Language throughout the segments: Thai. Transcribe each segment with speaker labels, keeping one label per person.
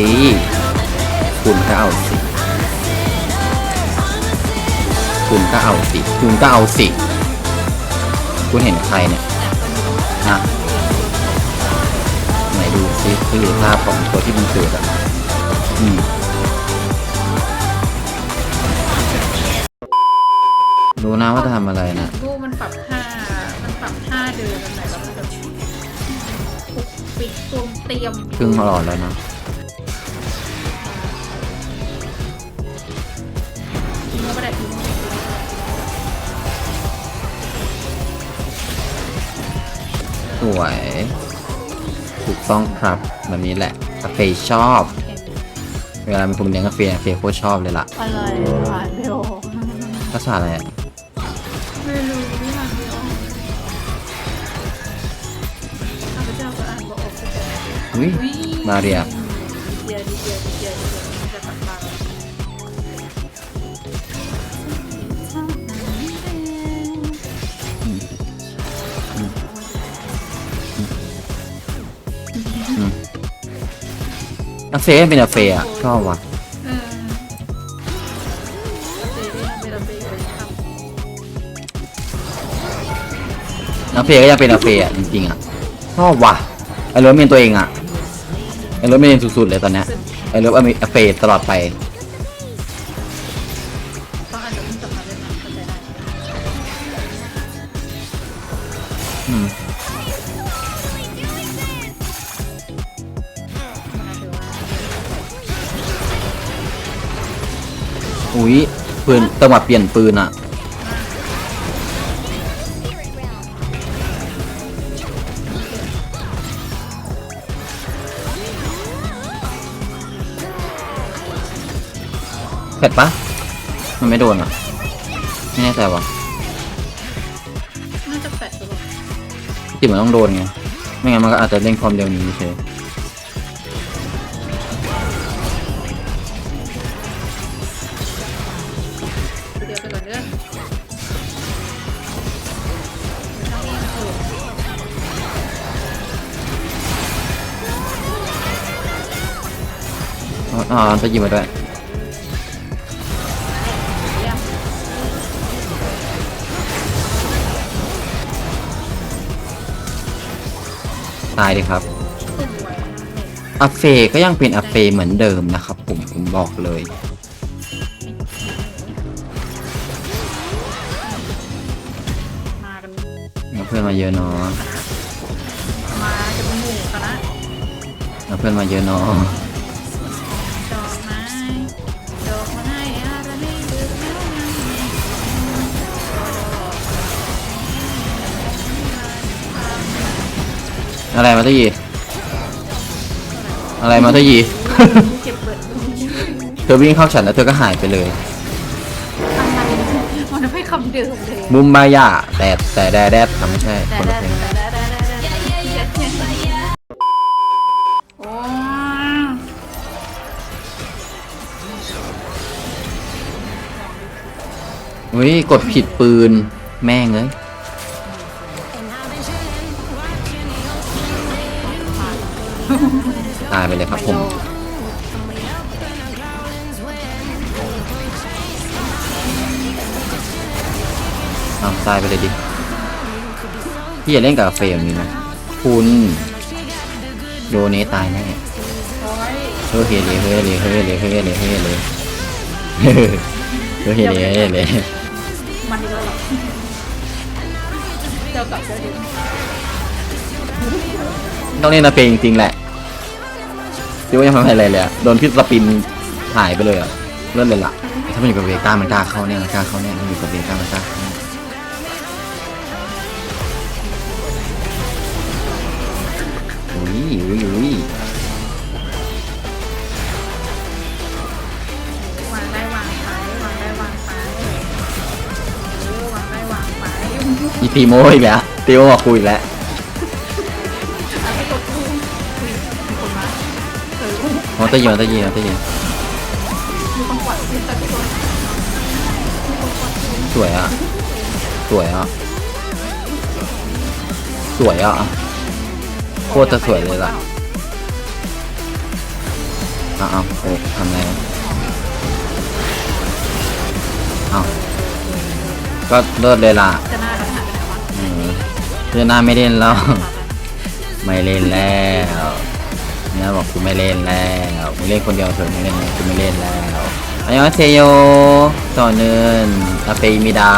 Speaker 1: คุณก็เอาสิคุณก็เอาสิ คุณก็เอาสิ คุณก็เอาสิ คุณเห็นใครเนี่ยนะไหนดูซิคือภาพของตัวที่มันเกิดอะอืมรู้นะว่าจะทำอะไรนะ
Speaker 2: รูปมันปรับท่า มันปรับท่าเดินมันไหนแล้วมันแบบปุกปิดตวมเตรียม
Speaker 1: ครึ่งหลอดแล้วนะ วย ถูกต้องครับแบบนี้แหละกาแฟชอบ เวลามีคนเลี้ยงกาแฟกาแฟโคตรชอบเลยล่ะ
Speaker 2: อะไรผ่านไม่ออก
Speaker 1: ภาษาอะไรอะ
Speaker 2: ไม่รู้ไม่ผ่านไม่ออกข้าพเจ้าก็อ่านบ่ออกสักแต่
Speaker 1: อุ้ยมาเรีย กาแฟเป็นกาแฟอะชอบว่ะ
Speaker 2: เออเบลเบลเบลเลยครับ
Speaker 1: กาแฟก็ยังเป็นกาแฟอะจริงๆอะชอบว่ะไอเลิฟเมนตัวเองอะไอเลิฟเมนสุดๆเลยตอนเนี้ยไอเลิฟกาแฟตลอดไป
Speaker 2: เขาอาจจะเพิ่งกลับมาเล่นน้ำเข้าใจได้
Speaker 1: อืม ปืนจังหวะเปลี่ยนปืนอะเผ็ดปะมันไม่โดนอะ ไม่แน่ใจว่ะ
Speaker 2: น่าจะแปะหรือเปล่า
Speaker 1: จิมันต้องโดนไง ไม่งั้นมันก็อาจจะเร่งความเร็วนี้เฉย
Speaker 2: อ๋ออ๋อ
Speaker 1: จะยิงมาด้วย
Speaker 2: เยี่ยม
Speaker 1: ตายเลยครับ
Speaker 2: สวย
Speaker 1: อัฟเฟก็ยังเป็นอัฟเฟเหมือนเดิมนะครับผมผมบอกเลย
Speaker 2: มากัน
Speaker 1: เอาเพื่อนมาเยอะเนาะ
Speaker 2: มาจะเป็นหมู่คณะ
Speaker 1: เอาเพื่อนมาเยอะเนาะ
Speaker 2: อะไรมา
Speaker 1: ตะยีอะไรมาตะยี
Speaker 2: เก็บเบิด
Speaker 1: เธอวิ่งเข้าฉันแล้วเธอก็หายไปเลย
Speaker 2: อะไรมันไม่คำเดิมเลย
Speaker 1: มุมบายาแต่แต่แดดแดดทำไม่ใช่
Speaker 2: แต่
Speaker 1: คน
Speaker 2: ได้
Speaker 1: ละเพลง
Speaker 2: แต่ได้ได้ได้ได้โอ้
Speaker 1: อุ้ยกดผิดปืนแม่งเอ้ย ตายไปเลยครับผมเอาตายไปเลยดิ พี่อย่าเล่นกับเฟรมนี้นะ คุณ โดเนตายแน่เฮ้ยเลยเฮ้ยเลยเฮ้ยเลยเฮ้ยเลยเฮ้ยเลยเฮ้ยเลยเฮ้ยเลย
Speaker 2: มันอีกแล้วเหรอเจ้ากับเจ้าด็ก
Speaker 1: ต้องเล่นนะเพลงจริงๆแหละ เดี๋ยวยังไม่ทำอะไรเลยอะโดนพิษสปินหายไปเลยอะเลื่อนเลยล่ะ ถ้ามันอยู่กับเวก้ามันกล้าเข้าแน่มันกล้าเข้าแน่มันอยู่กับเวก้ามันกล้าเข้าแน่อุ้ยอุ้ยอุ้ยวา
Speaker 2: งได้วางไปวางได้วางไปเออวางได้วางไป
Speaker 1: อีพีโมอีกแล้วตีโมมาคุยอีกแล้วา
Speaker 2: ดพื้นตะโกน
Speaker 1: สวยอะ สวยอะ สวยอะ โคตรจะสวยเลยล่ะเอาเอาโอ้ทำไงวะเอาก็เลิศเลยล่ะ
Speaker 2: เรื่
Speaker 1: อนหน้าไม่เล่นแล้ว ไม่เล่นแล้ว นี่ยบอกกูไม่เล่นแล้วมึงเล่นคนเดียวเถอะมึงเล่นกูไม่เล่นแล้วอายอเซโยต่อเนินอาเปมิดา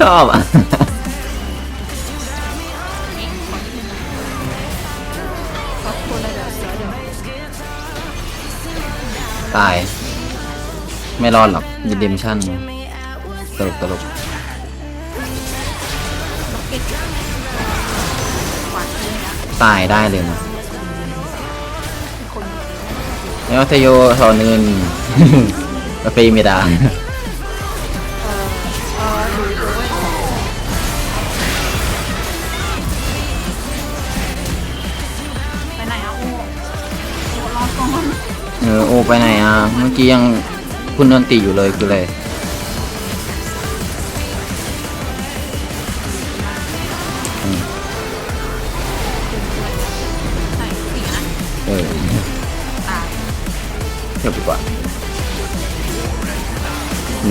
Speaker 1: ชอบอะ
Speaker 2: ขอบคุณเลยเดี๋ยวเสือเดี๋ย
Speaker 1: ตาย ไม่รอดหรอกยินดิมชั่นตลกตลก ตายได้เลยนะ
Speaker 2: เป็นคน
Speaker 1: อายอเซโยต่อเนินอาเปมิดา
Speaker 2: เออเออดูดูเว้ยไปไหนอะโอ้โอ้รอก่อน
Speaker 1: เออโอไปไหนอะ เมื่อกี้ยังคุณนนติอยู่เลยคือเลย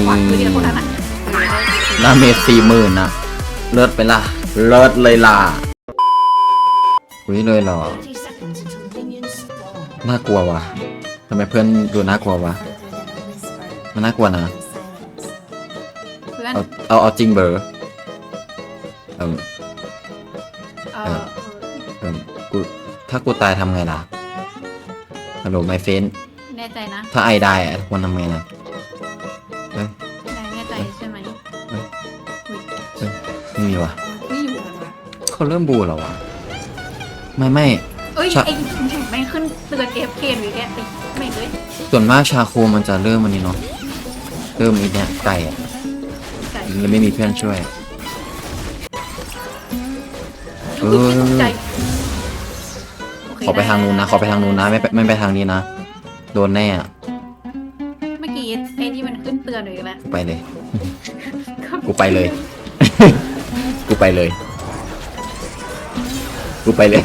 Speaker 2: นี่หวานคือเดียวคนนั้นอะ
Speaker 1: ดาเมจสี่หมื่นนะ เลิศไปละ เลิศเลยล่ะอุ้ยเลยเหรอ น่ากลัววะทำไมเพื่อนดูน่ากลัววะ มันน่ากลัวนะ
Speaker 2: เพื่อน
Speaker 1: เอาเอาเอาจริงเบอร์เออ
Speaker 2: เออ
Speaker 1: เออกูถ้ากูตายทำไงล่ะฮัลโหลไมเฟน
Speaker 2: แน่ใจนะ
Speaker 1: ถ้าไอได้อะควรทำไงล่ะ อ้ย
Speaker 2: ไม่
Speaker 1: มีวะ
Speaker 2: ไม่อยู่กันวะ
Speaker 1: เขาเริ่มบูแล้ววะไม่ไม่
Speaker 2: เอ้ย
Speaker 1: ชะ
Speaker 2: ไอ้ไม่งขึ้นเตือน AFK หรือแกไอ้ไม่เลย
Speaker 1: ส่วนมากชาโคมันจะเริ่มมันนี้เนาะเริ่มอีเนี่ยไก่อะ
Speaker 2: ไก่
Speaker 1: เลยไม่มีเพื่อนช่วย เออ
Speaker 2: ตกใจโเค
Speaker 1: ขอไปทางนู้นนะ
Speaker 2: ด้
Speaker 1: ขอไปทางนู้นนะ ไม่ไปไม่ไปทางนี้นะ โดนแน่อะ
Speaker 2: เมื่อกี้ไอ้ที่มันขึ้นเตือนหรืออะไร
Speaker 1: ไปเลย กูไปเลย กูไปเลย กูไปเลย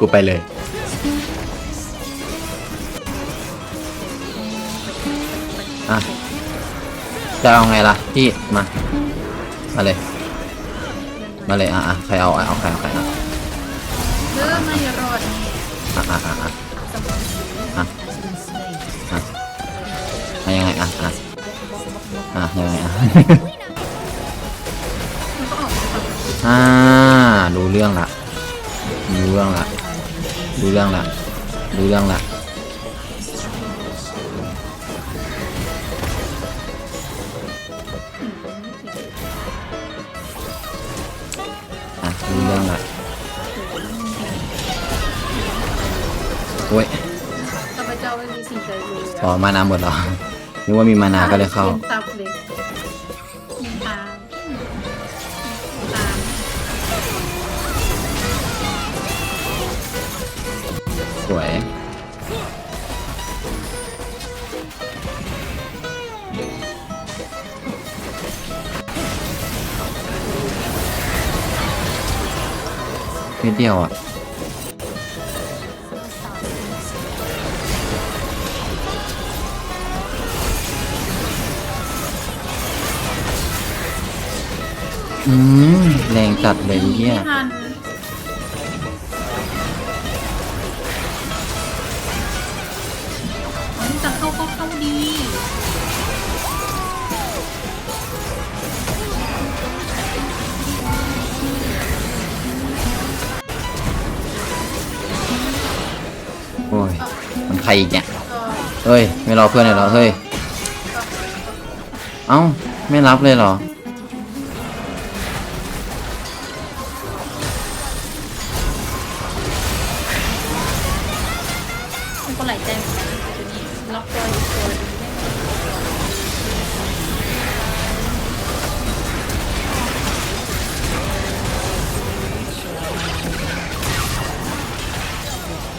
Speaker 1: กูไปเลย อะ จะเอาไงล่ะ พี่ มา มาเลย มาเลย อะอะใครเอาอะเอาใครเอาใครอะ
Speaker 2: เริ่มไม่รอดนี่
Speaker 1: อะอะอะอะ
Speaker 2: สมอง
Speaker 1: อะอะอะยังไงอะอะอะยังไงอะ
Speaker 2: อ่า
Speaker 1: รู้เรื่องละรู้เรื่องละรู้เรื่องละรู้เรื่องละอะรู้เรื่องละโอ้ย
Speaker 2: ข้าพเจ้าไม่มีสิ่งใดเลย
Speaker 1: ขอมานาหมดเหรอนึกว่ามีมานาก็เลยเข้า
Speaker 2: ป็นตับเลยมี
Speaker 1: นิดเดียวอะอืมแรงจัดเลยเนี่ย
Speaker 2: ไม่ทัน อีกเนี่
Speaker 1: ยเฮ้ย ไม่รอเพื่อนเลยเหรอ เฮ้ย เอ้า ไม่รับเลยเหรอ
Speaker 2: มันก็หลใจเหมือนกันนะตัวนี้ล็อกตัวอยู่ตัวหนึ่ง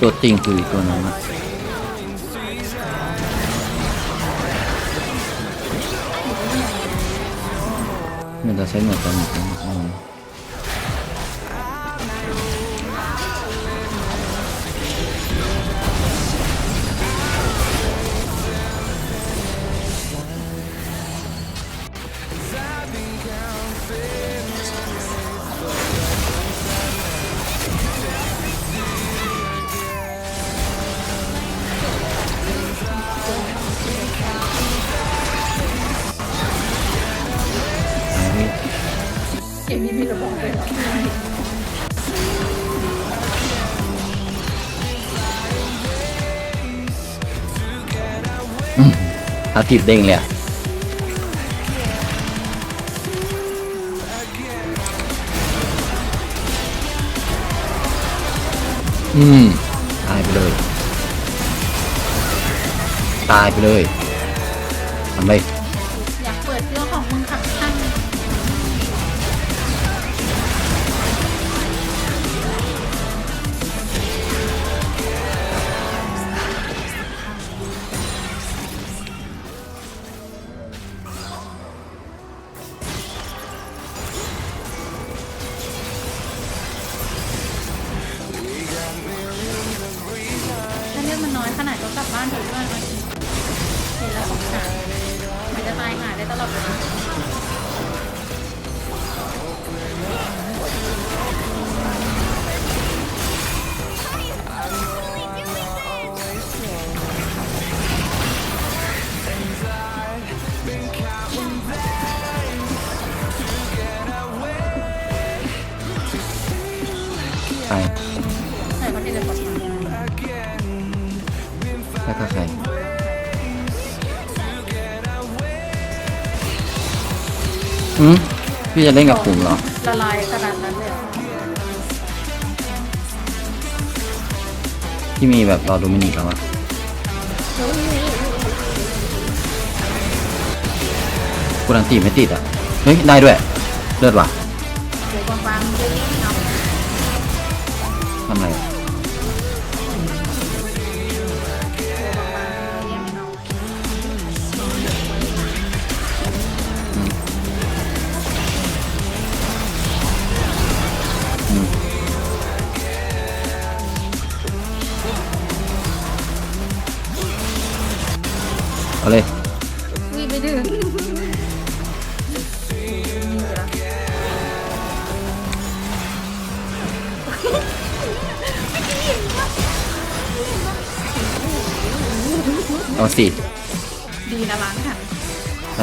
Speaker 1: ตัวจริงคือตัวนั้นอะ 那个谁嘛，咱们。
Speaker 2: ที่จะบอกเลย
Speaker 1: อาจีบเด้งเลยอะอืม ตายไปเลย ตายไปเลยทำเลย
Speaker 2: อืมพี่จะเล่นกั
Speaker 1: บกลุ่มเหรอ
Speaker 2: ละลายขนาดนั้นเลยเหรอ
Speaker 1: ที่มีแบบรอดูมินิแล้วอะกูรังตีไม่ติดอะเฮ้ย ได้ด้วย เลือดว่ะ
Speaker 2: เดี๋ยวบางๆเยอะๆเอา
Speaker 1: ทำอะไรอะ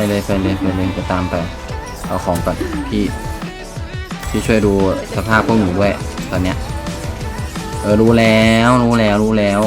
Speaker 2: เล
Speaker 1: ย
Speaker 2: ไป
Speaker 1: เลยไปเลยจะตามไป เอาของก่อนพี่พี่ช่วยดูสภาพพวกหนูด้วยตอนเนี้ย เออรู้แล้วรู้แล้วรู้แล้ว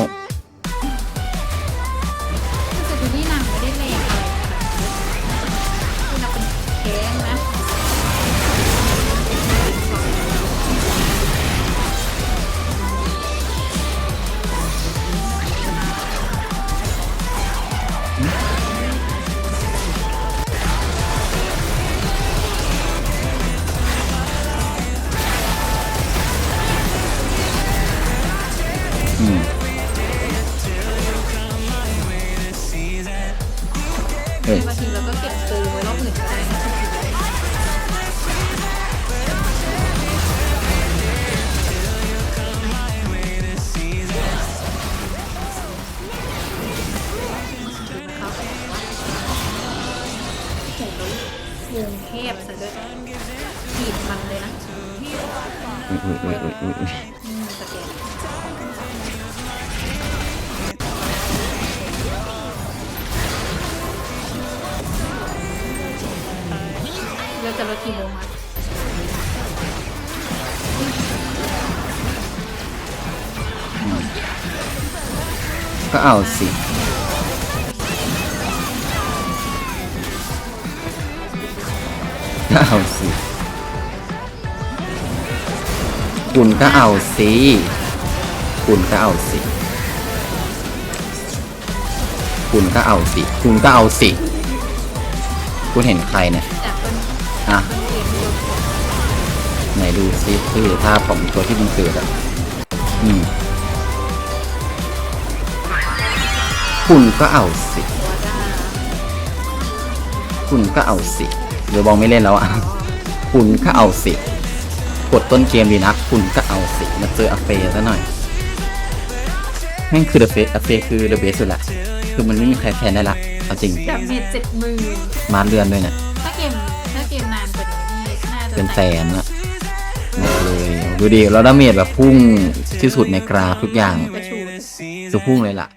Speaker 2: หแล้วงเทพซะด้วยขีดมันเลยนะอืมสแกนเราจะรถกี่โมงอะ
Speaker 1: ก็เอาสิ ก็เอาสิ คุณก็เอาสิ คุณก็เอาสิ คุณก็เอาสิ คุณก็เอาสิ คุณเห็นใครเนี่ย
Speaker 2: จากเป็น
Speaker 1: อะ
Speaker 2: เป็นเกมเดียว
Speaker 1: ไหนดูซิคือภาพของตัวที่มันเกิดอะ อืม คุณก็เอาสิ
Speaker 2: ตัวด้า
Speaker 1: คุณก็เอาสิ เดี๋ยวบองไม่เล่นแล้วอะ คุณก็เอาสิ กดต้นเกมดีนักคุณก็เอาสิมาเจออาเฟย์ซะหน่อยแม่งคือเดอะเฟสอาเฟย์คือเดอะเบสสุดละ คือมันไม่มีใครแทนได้ละ เอาจริง
Speaker 2: ดาเมจเจ็ดหมื่น
Speaker 1: มาเรือนด้วยเนี่ย
Speaker 2: ถ้าเกมถ้าเกมนานกว่านี้นี่น่าจะ
Speaker 1: เป็นแสนอะหมดเลย ดูดิเราดาเมจแบบพุ่งที่สุดในกราฟทุกอย่าง
Speaker 2: กระชู
Speaker 1: คือพุ่งเลยล่ะ